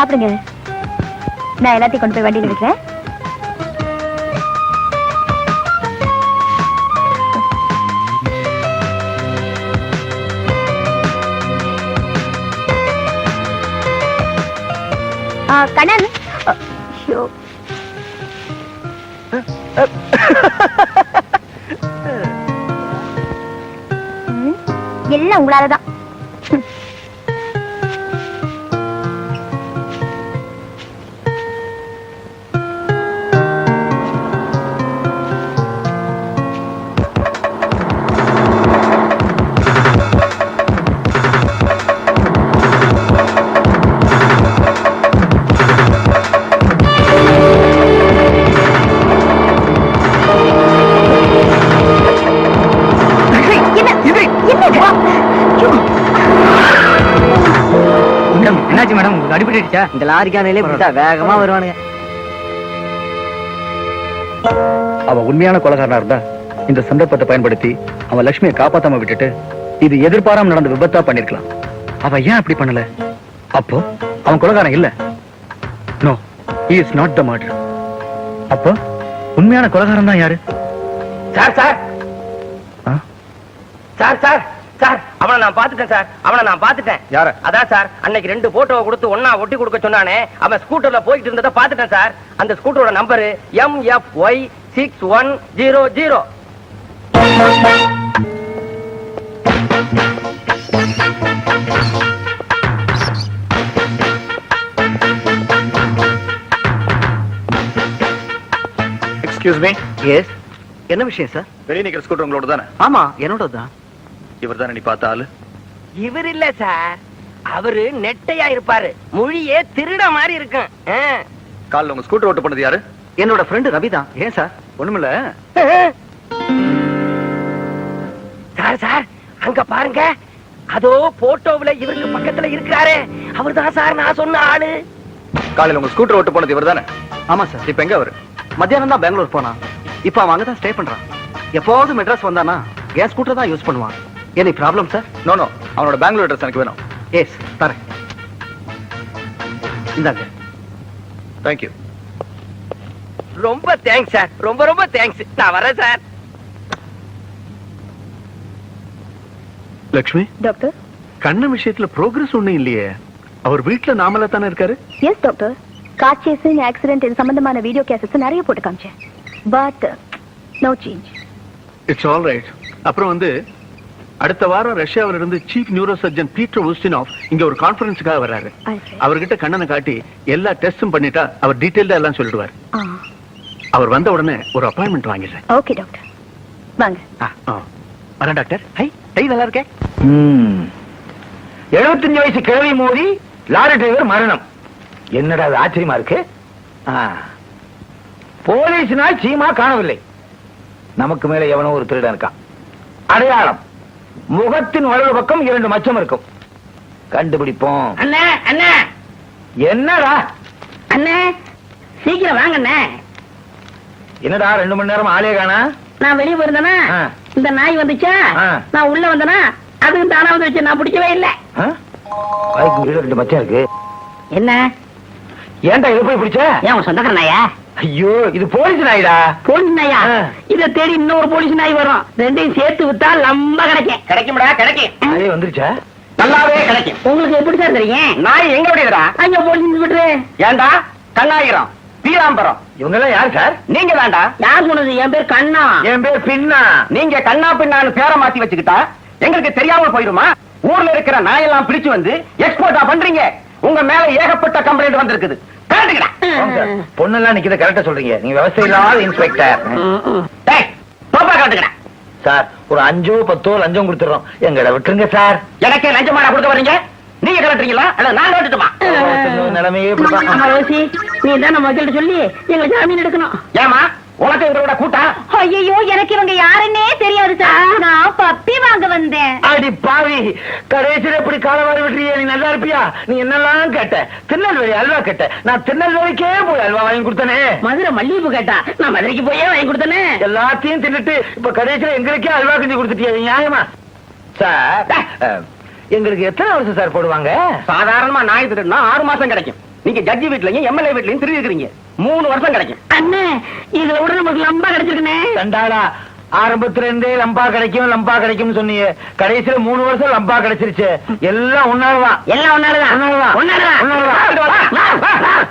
சாப்பிடுங்க. நான் எல்லாத்தையும் கொண்டு போய் வண்டியில் வைக்கிறேன் கண்ணன். ஐயோ. எல்லாம் உங்களாலதான். உங்களுக்கு அடிபட்டுச்சா இந்த லாரிக்கானையிலே இப்படிதான் வேகமா வருவானுங்க. அவ உண்மையான கொலகாரனா இருந்தா இந்த சந்தர்ப்பத்தை பயன்படுத்தி அவன் லட்சுமியை காப்பாத்தாம விட்டுட்டு இது எதிர்பாராம நடந்த விபத்தா பண்ணிருக்கலாம். அவ ஏன் அப்படி பண்ணல? அப்போ அவன் கொலகாரன் இல்ல. No is not the murder அப்போ உண்மையான கொலகாரன் தான் யாரு? Sir sir? Sir sir. Sir அவனை நான் பாத்துட்டேன் சார். அவனை நான் பாத்துட்டேன் யார? அதான் சார் அன்னைக்கு ரெண்டு போட்டோவை கொடுத்து ஒன்னா ஒட்டி கொடுக்க சொன்னானே. அவன் ஸ்கூட்டர்ல போயிட்டு இருந்ததை பாத்துட்டேன் சார். அந்த ஸ்கூட்டரோட number M F Y six one zero zero excuse me yes என்ன விஷயம் சார் வெளியே நிக்கிற ஸ்கூட்டர் உங்களோட தானே ஆமா என்னோட தான் இவர் தானே நீ பார்த்த ஆளு? இவர் இல்ல சார். அவரு நெட்டையா இருப்பாரு. மொழியே திருட மாதிரி இருக்கும். காலில் உங்க ஸ்கூட்டர் ஓட்ட பண்ணது யாரு? என்னோட ஃப்ரெண்டு ரவி தான் ஏன் சார்? ஒண்ணுமில்ல. சார் சார் அங்க பாருங்க. அதோ போட்டோவுல இவருக்கு பக்கத்துல இருக்கிறாரே. அவர்தான் சார் நான் சொன்ன ஆளு. காலையில உங்க ஸ்கூட்டர் ஓட்ட பண்ணது இவர் தானே ஆமா சார். இப்ப எங்க அவரு? மத்தியானம் தான் பெங்களூர் போனான். இப்ப அவன் அங்கதான் ஸ்டே பண்றான். எப்போது மெட்ராஸ் வந்தானா கேஸ் ஸ்கூட்டர் தான் யூஸ் பண்ணுவான். Any problem sir no no அவனோட பெங்களூர் அட்ரஸ் எனக்கு வேணும். எஸ் தரேன். இந்தாங்க. தேங்க்யூ ரொம்ப தேங்க்ஸ் சார் ரொம்ப ரொம்ப தேங்க்ஸ் நான் வரேன் சார் லக்ஷ்மி? டாக்டர் கண்ண விஷயத்துல ப்ரோக்ரஸ் ஒண்ணும் இல்லையே. அவர் வீட்ல நாமலா தானே இருக்காரு? Yes doctor car chasing accident இது சம்பந்தமான வீடியோ கேசஸ் நிறைய போட்டு காமிச்சேன். But no change it's all right அப்புறம் வந்து அடுத்த வாரம் ரஷ்யாவில இருந்து chief neuro surgeon Peter Ustinov இங்க ஒரு கான்ஃபரன்ஸுக்காக வர்றாரு. அவர்கிட்ட கண்ணனை காட்டி எல்லா டெஸ்டும் பண்ணிட்டா அவர் டீடைல்டா எல்லாம் சொல்லிடுவார். அவர் வந்த உடனே ஒரு அப்பாயின்மெண்ட் வாங்கிடுறேன் ஓகே டாக்டர் வாங்க. ஆ. வரேன் டாக்டர் ஹை ஹை நல்லா இருக்கே? எழுபத்தஞ்சு வயசு கிழவி மோதி லாரி டிரைவர் மரணம். என்னடா அது ஆச்சரியமா இருக்கு? போலீஸ்னால் சீமா காணவில்லை. நமக்கு மேல எவனோ ஒரு திருடன் இருக்கான். அடையாளம். முகத்தின் வலது பக்கம் இரண்டு மச்சம் இருக்கும். கண்டுபிடிப்போம். அண்ணே அண்ணே. என்னடா? அண்ணே சீக்கிரம் வாங்க அண்ணே. என்னடா ரெண்டு மணி நேரம் ஆளே காணா? நான் வெளியே போயிருந்தேனா? ஆ. இந்த நாய் வந்துச்சா? ஆ. நான் உள்ள வந்தேனா? அதுவும் தானா வந்துச்சு நான் பிடிக்கவே இல்ல. ஆ? ரெண்டு மச்சம் இருக்கு. என்ன? ஏன்டா இதை போய் பிடிச்ச? ஏன் உன் சொந்தக்கார நாயா? ஐயோ இது போலீஸ் நாயிடா. போலீஸ் நாயா. இத தேடி இன்னொரு போலீஸ் நாய் வரும். ரெண்டையும் சேர்த்து வித்தா லம்ப கிடைக்கும். கிடைக்கும்டா கிடைக்கும். அதே வந்துருச்சா? நல்லாவே கிடைக்கும். உங்களுக்கு எப்படி சார் தெரியும்? நாய் எங்க விடுறா அங்க போலீஸ் விட்டுரு. ஏண்டா கண்ணாயிரம் பீராம்பரம். இவங்க எல்லாம் யாரு சார்? நீங்க தான்டா. யார் சொன்னது? என் பேர் கண்ணா. என் பேர் பின்னா. நீங்க கண்ணா பின்னான்னு பேரை மாத்தி வச்சுக்கிட்டா எங்களுக்கு தெரியாம போயிருமா? ஊர்ல இருக்கிற நாயெல்லாம் பிடிச்சு வந்து எக்ஸ்போர்ட்டா பண்றீங்க. உங்க மேல ஏகப்பட்ட கம்ப்ளைண்ட் வந்திருக்குது. பொண்ணெல்லாம் நிக்கிறத கரெக்டா சொல்றீங்க. நீங்க விவசாய இல்லாத இன்ஸ்பெக்டர் காட்டுக்கிறேன் சார் ஒரு அஞ்சோ பத்தோ லஞ்சம் கொடுத்துறோம். எங்களை விட்டுருங்க சார். எனக்கே லஞ்சமாடா கொடுக்க வரீங்க நீங்க கலட்டுறீங்களா? அல்ல நான் கலட்டுமா நிலைமையே நீ தான் நம்ம சொல்லி எங்க ஜாமீன் எடுக்கணும். ஏமா உனக்கு இவரோட கூட்டம் ஐயோ எனக்கு இவங்க யாருன்னே தெரியாது சார் நான் பப்பி வாங்க வந்தேன். அடி பாவி. கடைசியில இப்படி காலவாரி விட்டுறியே. நீ நல்லா இருப்பியா? நீ என்னெல்லாம் கேட்ட? திருநெல்வேலி அல்வா கேட்ட. நான் திருநெல்வேலிக்கே போய் அல்வா வாங்கி கொடுத்தனே. மதுரை மல்லிகைப்பூ கேட்டா. நான் மதுரைக்கு போயே வாங்கி கொடுத்தனே. எல்லாத்தையும் தின்னுட்டு இப்ப கடைசியில எங்களுக்கே அல்வா கிண்டி கொடுத்துட்டியா நியாயமா? சார் எங்களுக்கு எத்தனை வருஷம் சார் போடுவாங்க? சாதாரணமா நாய் திருடுனா ஆறு மாசம் கிடைக்கும். நீங்க ஜட்ஜி வீட்லயும் எம்எல்ஏ வீட்லயும் திருடி இருக்கிறீங்க மூணு வருஷம் கிடைக்கும். அண்ணே இதுல விட நமக்கு லம்பா கிடைச்சிருக்கனே தண்டாளா ஆரம்பத்துல இருந்தே லம்பா கிடைக்கும் லம்பா கிடைக்கும் சொன்னீங்க. கடைசியில மூணு வருஷம் லம்பா கிடைச்சிருச்சு. எல்லாம் ஒன்னாலதான் எல்லாம் ஒன்னாலதான் ஒன்னாலதான். ஒன்னாலதான்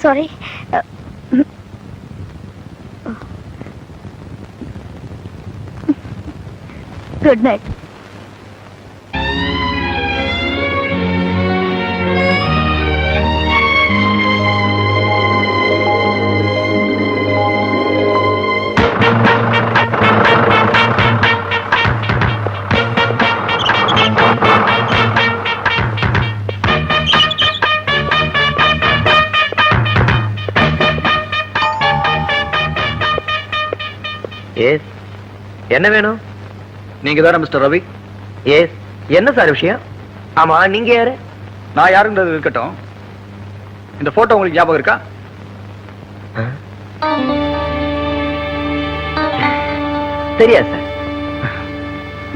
சாரி குட் நைட் என்ன வேணும்? நீங்க தானே மிஸ்டர் ரவி? எஸ் என்ன சார் விஷயம்? ஆமா. நீங்க யாரு? நான் யாருன்றது இருக்கட்டும். இந்த போட்டோ உங்களுக்கு ஞாபகம் இருக்கா? தெரியாது சார்.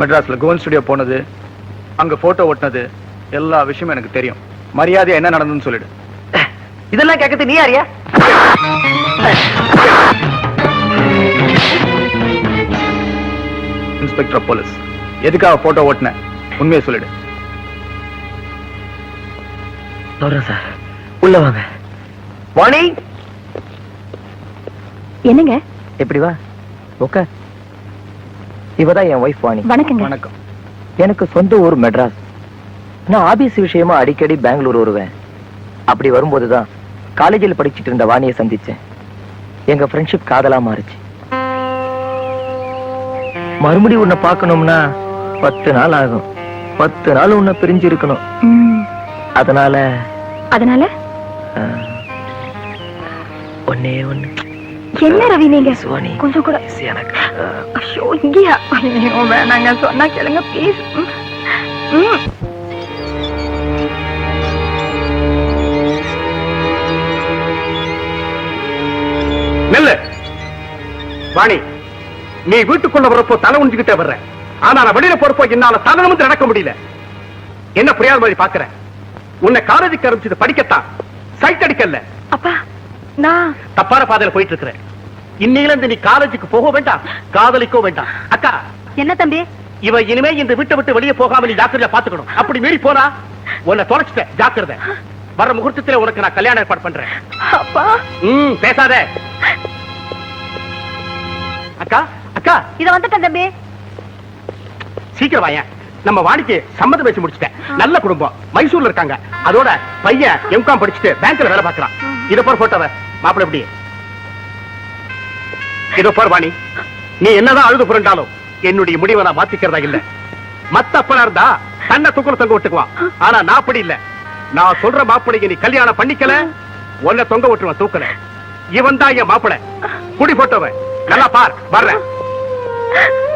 மெட்ராஸ்ல கோவன் ஸ்டுடியோ போனது அங்க போட்டோ ஒட்டினது எல்லா விஷயமும் எனக்கு தெரியும். மரியாதையா என்ன நடந்ததுன்னு சொல்லிடு. இதெல்லாம் கேட்கறது நீ யாரியா இன்ஸ்பெக்டர் ஆஃப் போலீஸ். எதுக்காக போட்டோ ஓட்டின? உண்மையை சொல்லிடு. சொல்றேன் சார். உள்ள வாங்க. வாணி? என்னங்க? எப்படி வா? ஓகே இவதான் என் ஒய்ஃப் வாணி. வணக்கங்க. வணக்கம். எனக்கு சொந்த ஊர் மெட்ராஸ். நான் ஆபீஸ் விஷயமா அடிக்கடி பெங்களூர் வருவேன். அப்படி வரும்போதுதான் காலேஜில் படிச்சிட்டு இருந்த வாணியை சந்திச்சேன். எங்க ஃப்ரெண்ட்ஷிப் காதலா மாறுச்சு. மறுபடியும் உன்னை பார்க்கணும்னா பத்து நாள் ஆகும். பத்து நாள் உன்னை பிரிஞ்சு இருக்கணும் ம், அதனால அதனால? அஹ், ஒண்ணே என்ன ரவி நீங்க? கொஞ்சம் கூட. எனக்கு ஐயோ இங்கேயா? ஐயோ வேணாங்க சொன்னா கேளுங்க ப்ளீஸ். நெல்லு. வாணி. நீ வீட்டுக்குள்ள வரப்போ தலை உஞ்சுக்கிட்டே வர்ற. ஆனா நான் வெளியில போறப்போ என்னால தலை நடக்க முடியல. என்ன புரியாத மாதிரி பாக்குற உன்னை காலேஜுக்கு ஆரம்பிச்சது படிக்கத்தான். சைட் அடிக்கல அப்பா நான் தப்பான பாதையில போயிட்டு இருக்கிறேன் இன்னையில இருந்து நீ காலேஜுக்கு போக வேண்டாம் காதலிக்கோ வேண்டாம். அக்கா! என்ன தம்பி? இவ இனிமே இந்த வீட்டை விட்டு வெளியே போகாம நீ ஜாக்கிரதையா பாத்துக்கணும் அப்படி மீறி போனா உன்னை தொலைச்சிட்ட ஜாக்கிரதை. வர முகூர்த்தத்துல உனக்கு நான் கல்யாணம் ஏற்பாடு பண்றேன். அப்பா! ம் பேசாத. அக்கா! அக்கா இத வந்துட்டேன் தம்பி. சீக்கிரம் வாயேன் நம்ம வாடிக்கு சம்மதம் பேசி முடிச்சிட்டேன். நல்ல குடும்பம். மைசூர்ல இருக்காங்க. அதோட பையன் எம்காம் படிச்சுட்டு பேங்க்ல வேலை பார்க்கறான். இத பாரு போட்டோவ மாப்பிள்ள எப்படி? இதோ பாரு வாணி. நீ என்னதான் அழுது புரண்டாலும் என்னுடைய முடிவை நான் மாத்திக்கிறதா இல்ல. மத்த அப்பனா இருந்தா தன்னை தூக்குல தொங்க விட்டுக்குவான். ஆனா நான் அப்படி இல்ல. நான் சொல்ற மாப்பிளைக்கு நீ கல்யாணம் பண்ணிக்கல உன்னை தொங்க விட்டுருவான் தூக்கல. இவன் தான் என் மாப்பிளை. குடி போட்டவன் நல்லா பார் வர்றேன். Ah!